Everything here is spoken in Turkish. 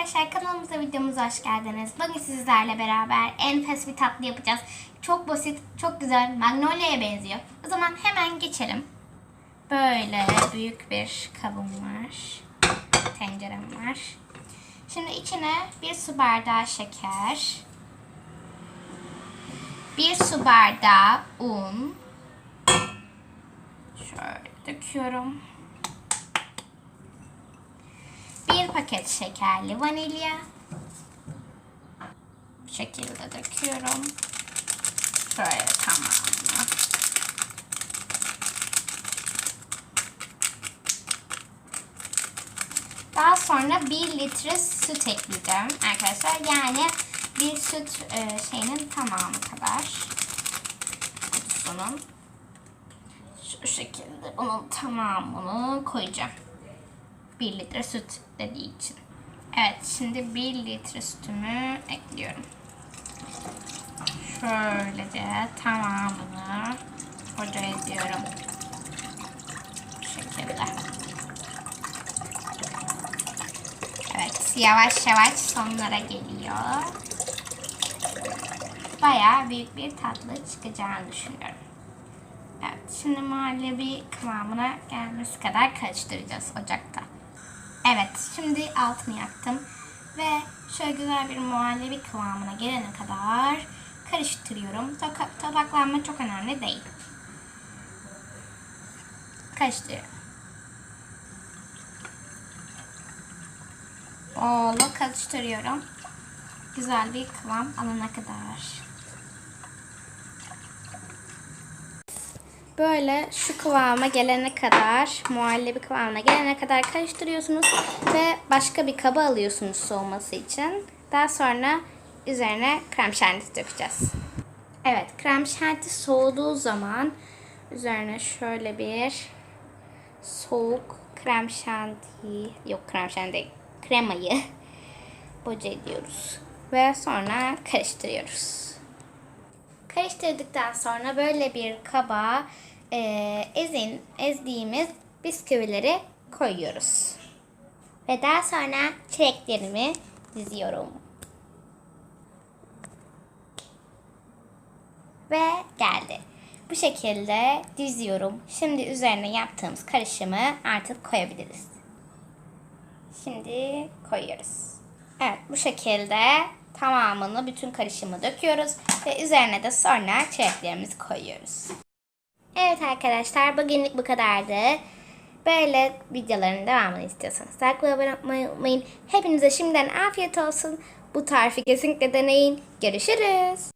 arkadaşlar kanalımıza videomuza hoş geldiniz. Bugün sizlerle beraber enfes bir tatlı yapacağız. Çok basit, çok güzel, magnolia'ya benziyor. O zaman hemen geçelim. Böyle büyük bir kabım var. Tencerem var. Şimdi içine bir su bardağı şeker. Bir su bardağı un. Şöyle döküyorum. Bir paket şekerli vanilya. Bu şekilde döküyorum. Şöyle tamamını. Daha sonra 1 litre süt ekleyeceğim arkadaşlar. Yani bir süt e, şeyinin tamamı kadar. Kutusunun. Şu şekilde bunun tamamını koyacağım. 1 litre süt dediği için. Evet şimdi 1 litre sütümü ekliyorum. Şöylece tamamını boca ediyorum. Bu şekilde. Evet yavaş yavaş sonlara geliyor. Bayağı büyük bir tatlı çıkacağını düşünüyorum. Evet şimdi muhallebi kıvamına gelmesi kadar karıştıracağız ocakta. Evet, şimdi altını yaktım ve şöyle güzel bir muhallebi kıvamına gelene kadar karıştırıyorum. Toka- Tabaklanma çok önemli değil. Karıştırıyorum. Bol karıştırıyorum. Güzel bir kıvam alana kadar. Böyle şu kıvama gelene kadar, muhallebi kıvamına gelene kadar karıştırıyorsunuz ve başka bir kaba alıyorsunuz soğuması için. Daha sonra üzerine krem şanti dökeceğiz. Evet, krem şanti soğuduğu zaman üzerine şöyle bir soğuk krem şanti, yok krem şanti kremayı boca ediyoruz. Ve sonra karıştırıyoruz. Karıştırdıktan sonra böyle bir kaba e, ezin ezdiğimiz bisküvileri koyuyoruz. Ve daha sonra çileklerimi diziyorum. Ve geldi. Bu şekilde diziyorum. Şimdi üzerine yaptığımız karışımı artık koyabiliriz. Şimdi koyuyoruz. Evet bu şekilde tamamını bütün karışımı döküyoruz ve üzerine de sonra çileklerimizi koyuyoruz. Evet arkadaşlar bugünlük bu kadardı. Böyle videoların devamını istiyorsanız takip abone olmayı unutmayın. Hepinize şimdiden afiyet olsun. Bu tarifi kesinlikle deneyin. Görüşürüz.